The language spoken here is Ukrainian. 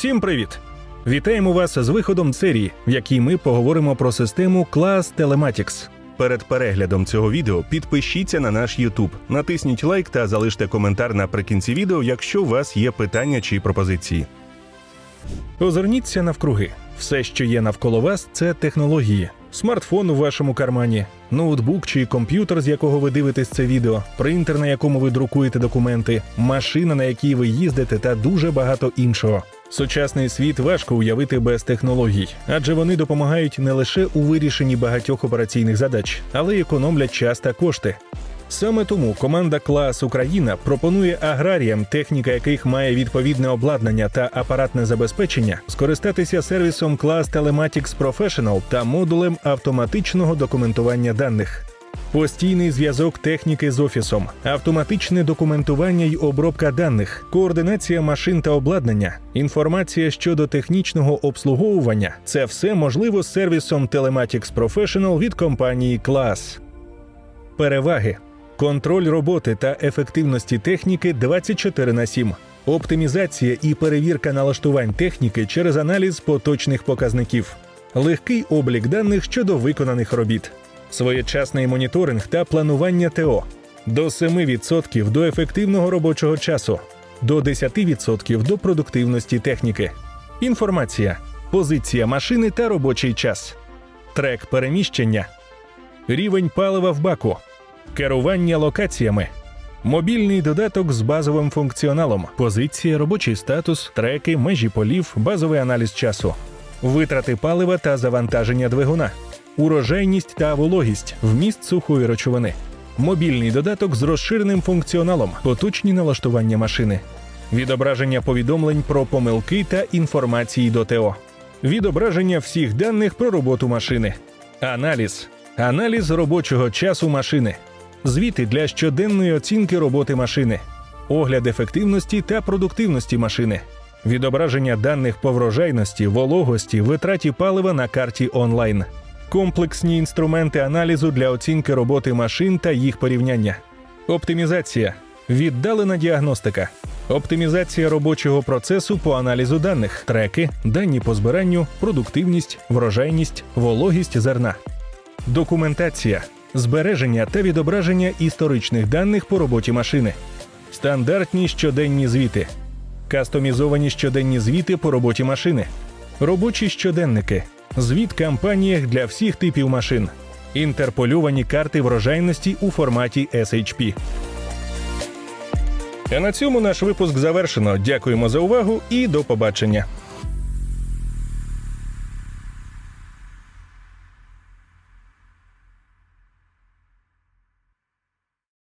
Всім привіт! Вітаємо вас з виходом серії, в якій ми поговоримо про систему Class Telematics. Перед переглядом цього відео підпишіться на наш YouTube, натисніть лайк та залиште коментар наприкінці відео, якщо у вас є питання чи пропозиції. Озирніться навкруги. Все, що є навколо вас, це технології. Смартфон у вашому кармані, ноутбук чи комп'ютер, з якого ви дивитесь це відео, принтер, на якому ви друкуєте документи, машина, на якій ви їздите, та дуже багато іншого. Сучасний світ важко уявити без технологій, адже вони допомагають не лише у вирішенні багатьох операційних задач, але й економлять час та кошти. Саме тому команда Клас Україна пропонує аграріям, техніка яких має відповідне обладнання та апаратне забезпечення, скористатися сервісом Class Telematics Professional та модулем автоматичного документування даних. Постійний зв'язок техніки з офісом, автоматичне документування й обробка даних, координація машин та обладнання, інформація щодо технічного обслуговування це все можливо з сервісом Telematics Professional від компанії Class. Переваги: контроль роботи та ефективності техніки 24 на 7. Оптимізація і перевірка налаштувань техніки через аналіз поточних показників, легкий облік даних щодо виконаних робіт, своєчасний моніторинг та планування ТО до 7% до ефективного робочого часу, до 10% до продуктивності техніки. Інформація, позиція машини та робочий час, трек переміщення, рівень палива в баку, керування локаціями, мобільний додаток з базовим функціоналом, позиція, робочий статус, треки, межі полів, базовий аналіз часу, витрати палива та завантаження двигуна, урожайність та вологість, вміст сухої речовини, мобільний додаток з розширеним функціоналом, поточні налаштування машини, відображення повідомлень про помилки та інформації до ТО, відображення всіх даних про роботу машини, аналіз, аналіз робочого часу машини, звіти для щоденної оцінки роботи машини, огляд ефективності та продуктивності машини, відображення даних по врожайності, вологості, витраті палива на карті онлайн, комплексні інструменти аналізу для оцінки роботи машин та їх порівняння, оптимізація, віддалена діагностика. Оптимізація робочого процесу по аналізу даних, треки, дані по збиранню, продуктивність, врожайність, вологість зерна. Документація, збереження та відображення історичних даних по роботі машини, стандартні щоденні звіти, кастомізовані щоденні звіти по роботі машини, робочі щоденники, звіт кампаніях для всіх типів машин, інтерпольовані карти врожайності у форматі SHP. А на цьому наш випуск завершено. Дякуємо за увагу і до побачення.